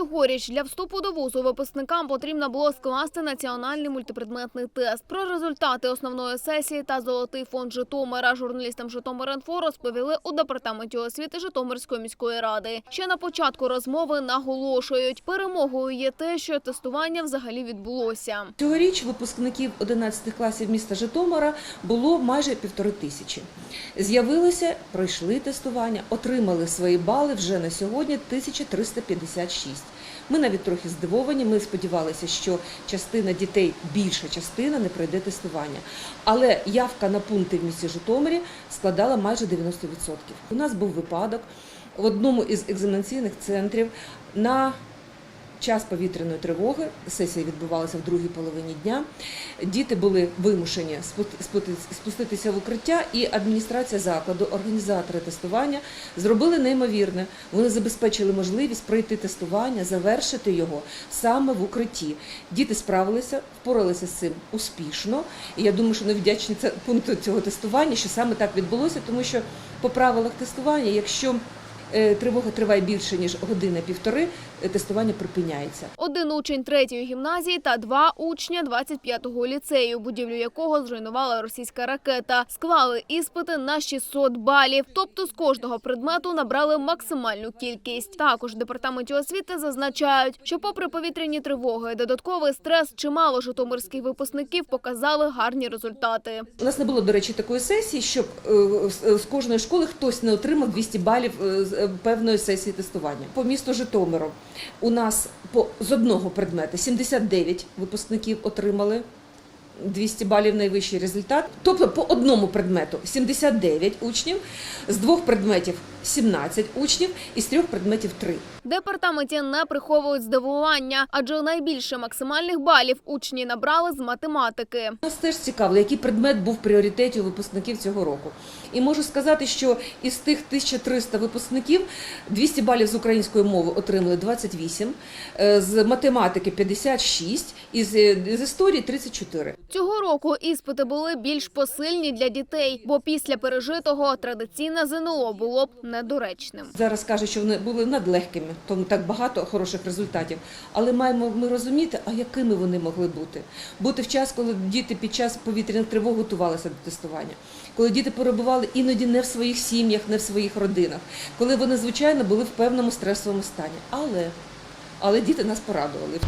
Цьогоріч для вступу до вузу випускникам потрібно було скласти національний мультипредметний тест. Про результати основної сесії та золотий фонд Житомира журналістам Житомир.Інфо розповіли у департаменті освіти Житомирської міської ради. Ще на початку розмови наголошують, перемогою є те, що тестування взагалі відбулося. Цьогоріч випускників 11 класів міста Житомира було майже півтори тисячі. З'явилися, пройшли тестування, отримали свої бали вже на сьогодні 1356. Ми навіть трохи здивовані. Ми сподівалися, що частина дітей, більша частина, не пройде тестування. Але явка на пункти в місті Житомирі складала майже 90%. У нас був випадок в одному із екзаменаційних центрів на час повітряної тривоги. Сесія відбувалася в другій половині дня. Діти були вимушені спуститися в укриття, і адміністрація закладу, організатори тестування зробили неймовірне. Вони забезпечили можливість пройти тестування, завершити його саме в укритті. Діти справилися, впоралися з цим успішно. І я думаю, що не вдячні пункту цього тестування, що саме так відбулося, тому що по правилах тестування, якщо тривога триває більше ніж година-півтори, е, тестування припиняється. Один учень третьої гімназії та два учня 25-го ліцею, будівлю якого зруйнувала російська ракета. Склали іспити на 600 балів, тобто з кожного предмету набрали максимальну кількість. Також в департаменті освіти зазначають, що попри повітряні тривоги, додатковий стрес, чимало житомирських випускників показали гарні результати. У нас не було, до речі, такої сесії, щоб е, з- кожної школи хтось не отримав 200 балів е, з е, певної сесії тестування. По місту Житомиру у нас по з одного предмета 79 випускників отримали. 200 балів найвищий результат. Тобто по одному предмету 79 учнів, з двох предметів 17 учнів і з трьох предметів 3. Департаменті не приховують здивування, адже найбільше максимальних балів учні набрали з математики. Нас теж цікаво, який предмет був в пріоритеті у випускників цього року. І можу сказати, що із тих 1300 випускників 200 балів з української мови отримали 28, е, з математики 56 і з, е, з історії 34. Цього року іспити були більш посильні для дітей, бо після пережитого традиційне ЗНО було б недоречним. Зараз кажуть, що вони були надлегкими, тому так багато хороших результатів. Але маємо ми розуміти, а якими вони могли бути. Бути в час, коли діти під час повітряних тривог готувалися до тестування, коли діти перебували іноді не в своїх сім'ях, не в своїх родинах, коли вони, звичайно, були в певному стресовому стані. Але, але діти нас порадували.